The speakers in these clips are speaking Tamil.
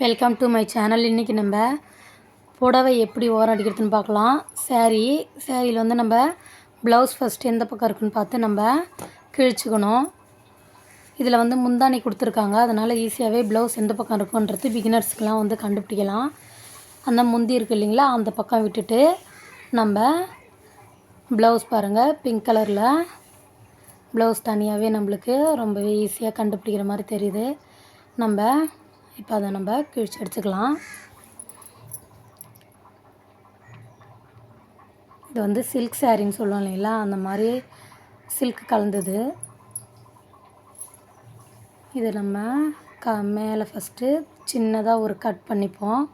வெல்கம் டு மை சேனல் இன்றைக்கி நம்ம புடவை எப்படி ஓரம் அடிக்கிறதுன்னு பார்க்கலாம். சேரீ சேரீயில் வந்து நம்ம ப்ளவுஸ் ஃபஸ்ட்டு எந்த பக்கம் இருக்குன்னு பார்த்து நம்ம கிழிச்சுக்கணும். இதில் வந்து முந்தானி கொடுத்துருக்காங்க. அதனால் ஈஸியாகவே ப்ளவுஸ் எந்த பக்கம் இருக்குன்றது பிகினர்ஸ்க்கெலாம் வந்து கண்டுபிடிக்கலாம். அந்த முந்தி இருக்கு இல்லைங்களா அந்த பக்கம் விட்டுட்டு நம்ம ப்ளவுஸ் பாருங்கள் பிங்க் கலரில் ப்ளவுஸ் தனியாகவே நம்மளுக்கு ரொம்பவே ஈஸியாக கண்டுபிடிக்கிற மாதிரி தெரியுது. நம்ம இப்போ அதை நம்ம கிழிச்சு எடுத்துக்கலாம். இது வந்து சில்க் சாரின்னு சொல்லுவோம் இல்லைங்களா? அந்த மாதிரி சில்க் கலந்தது. இது நம்ம க மேலே ஃபஸ்ட்டு சின்னதாக ஒரு கட் பண்ணிப்போம்.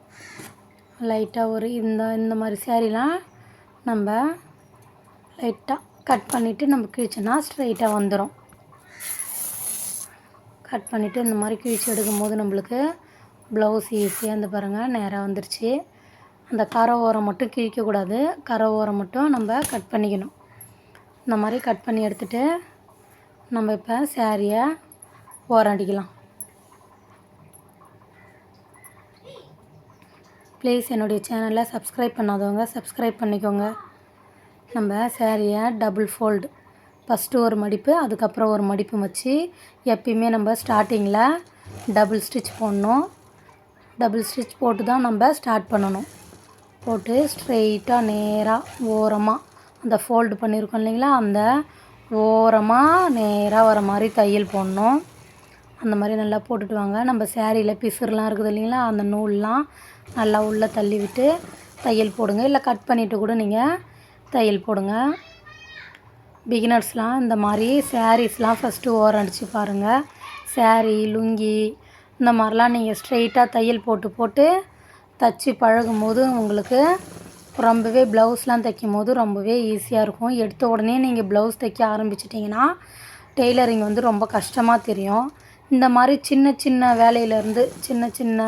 லைட்டாக ஒரு இந்த இந்த மாதிரி சேரீலாம் நம்ம லைட்டாக கட் பண்ணிவிட்டு நம்ம கிழிச்சோன்னா ஸ்ட்ரைட்டாக வந்துடும் கட் பண்ணிவிட்டு இந்த மாதிரி கிழிச்சு எடுக்கும்போது நம்மளுக்கு ப்ளவுஸ் ஈஸியாக இந்த பாருங்கள் நேராக வந்துருச்சு. அந்த கரை ஓரம் மட்டும் கிழிக்கக்கூடாது கரை ஓரம் மட்டும் நம்ம கட் பண்ணிக்கணும். இந்த மாதிரி கட் பண்ணி எடுத்துகிட்டு நம்ம இப்போ சேரீயை ஓரம் அடிக்கலாம் ப்ளீஸ் என்னுடைய சேனலை சப்ஸ்கிரைப் பண்ணாதவங்க சப்ஸ்கிரைப் பண்ணிக்கோங்க. நம்ம சேரீயை டபுள் ஃபோல்டு ஃபஸ்ட்டு ஒரு மடிப்பு அதுக்கப்புறம் ஒரு மடிப்பு வச்சு எப்பயுமே நம்ம ஸ்டார்டிங்கில் டபுள் ஸ்டிச் போடணும். டபுள் ஸ்டிச் போட்டு தான் நம்ம ஸ்டார்ட் பண்ணணும். போட்டு ஸ்ட்ரெயிட்டாக நேராக ஓரமாக அந்த ஃபோல்டு பண்ணியிருக்கோம் இல்லைங்களா? அந்த ஓரமாக நேராக வர மாதிரி தையல் போடணும். அந்த மாதிரி நல்லா போட்டுட்டு வாங்க. நம்ம சேரீயில் பிசுறுலாம் இருக்குது இல்லைங்களா? அந்த நூல்லாம் நல்லா உள்ளே தள்ளி விட்டு தையல் போடுங்க. இல்லை கட் பண்ணிவிட்டு கூட நீங்கள் தையல் போடுங்க. பிகினர்ஸ்லாம் இந்த மாதிரி சாரீஸ்லாம் ஃபஸ்ட்டு ஓரம் அடித்து பாருங்கள் saree லுங்கி இந்த மாதிரிலாம் நீங்கள் ஸ்ட்ரெயிட்டாக தையல் போட்டு போட்டு தச்சு பழகும் போது உங்களுக்கு ரொம்பவே ப்ளவுஸ்லாம் தைக்கும் போது ரொம்பவே ஈஸியாக இருக்கும். எடுத்த உடனே நீங்கள் ப்ளவுஸ் தைக்க ஆரம்பிச்சிட்டிங்கன்னா டெய்லரிங் வந்து ரொம்ப கஷ்டமாக தெரியும். இந்த மாதிரி சின்ன சின்ன வேலையிலேருந்து சின்ன சின்ன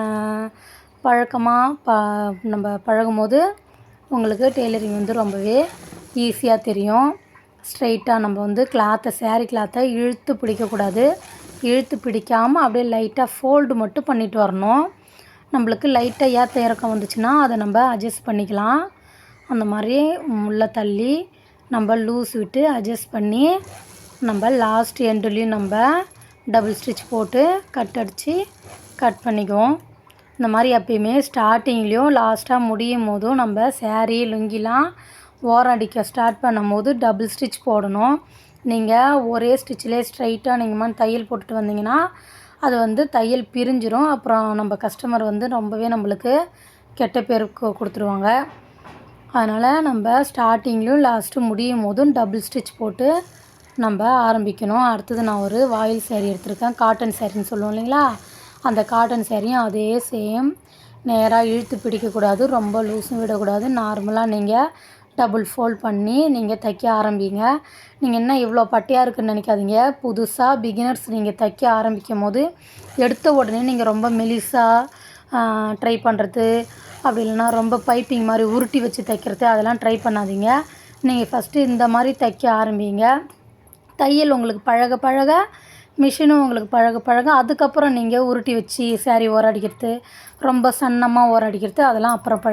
பழக்கமாக ப நம்ம பழகும் போது உங்களுக்கு டெய்லரிங் வந்து ரொம்பவே ஈஸியாக தெரியும். ஸ்ட்ரைட்டாக நம்ம வந்து கிளாத்தை சேரீ கிளாத்தை இழுத்து பிடிக்கக்கூடாது. இழுத்து பிடிக்காமல் அப்படியே லைட்டாக ஃபோல்டு மட்டும் பண்ணிட்டு வரணும். நம்மளுக்கு லைட்டாக ஏற்ற இறக்கம் வந்துச்சுன்னா அதை நம்ம அட்ஜஸ்ட் பண்ணிக்கலாம். அந்த மாதிரி உள்ளே தள்ளி நம்ம லூஸ் விட்டு அட்ஜஸ்ட் பண்ணி நம்ம லாஸ்ட் எண்டுலேயும் நம்ம டபுள் ஸ்டிச் போட்டு கட் அடித்து கட் பண்ணிக்குவோம். இந்த மாதிரி எப்பயுமே ஸ்டார்டிங்லேயும் லாஸ்ட்டாக முடியும் போதும் நம்ம சேரீ லுங்கிலாம் ஓரம் அடிக்க ஸ்டார்ட் பண்ணும்போது டபுள் ஸ்டிச் போடணும். நீங்கள் ஒரே ஸ்டிச்சிலே ஸ்ட்ரைட்டாக நீங்கள் மாதிரி தையல் போட்டுட்டு வந்தீங்கன்னா அது வந்து தையல் பிரிஞ்சிரும். அப்புறம் நம்ம கஸ்டமர் வந்து ரொம்பவே நம்மளுக்கு கெட்ட பேர் கொடுத்துருவாங்க. அதனால் நம்ம ஸ்டார்டிங்லேயும் லாஸ்ட்டு முடியும் போதும் டபுள் ஸ்டிச் போட்டு நம்ம ஆரம்பிக்கணும். அடுத்தது நான் ஒரு வாயில் சேரீ எடுத்திருக்கேன். காட்டன் சேரீன்னு சொல்லுவோம் இல்லைங்களா? அந்த காட்டன் சேரீயும் அதே சேம் நேராக இழுத்து பிடிக்கக்கூடாது. ரொம்ப லூஸும் விடக்கூடாது. நார்மலாக நீங்கள் டபுள் ஃபோல்ட் பண்ணி நீங்கள் தைக்க ஆரம்பிங்க. நீங்கள் என்ன இவ்வளோ பட்டையாக இருக்குன்னு நினைக்காதீங்க. புதுசாக பிகினர்ஸ் நீங்கள் தைக்க ஆரம்பிக்கும் போது எடுத்த உடனே நீங்கள் ரொம்ப மெலிசாக ட்ரை பண்ணுறது அப்படி இல்லைன்னா ரொம்ப பைப்பிங் மாதிரி உருட்டி வச்சு தைக்கிறது. அதெல்லாம் ட்ரை பண்ணாதீங்க. நீங்கள் ஃபஸ்ட்டு இந்த மாதிரி தைக்க ஆரம்பிங்க. தையல் உங்களுக்கு பழக பழக மிஷினும் உங்களுக்கு பழக பழக அதுக்கப்புறம் நீங்கள் உருட்டி வச்சு சாரி ஓரம் அடிக்கிறது ரொம்ப சன்னமாக ஓரம் அடிக்கிறது அதெல்லாம் அப்புறம் பழ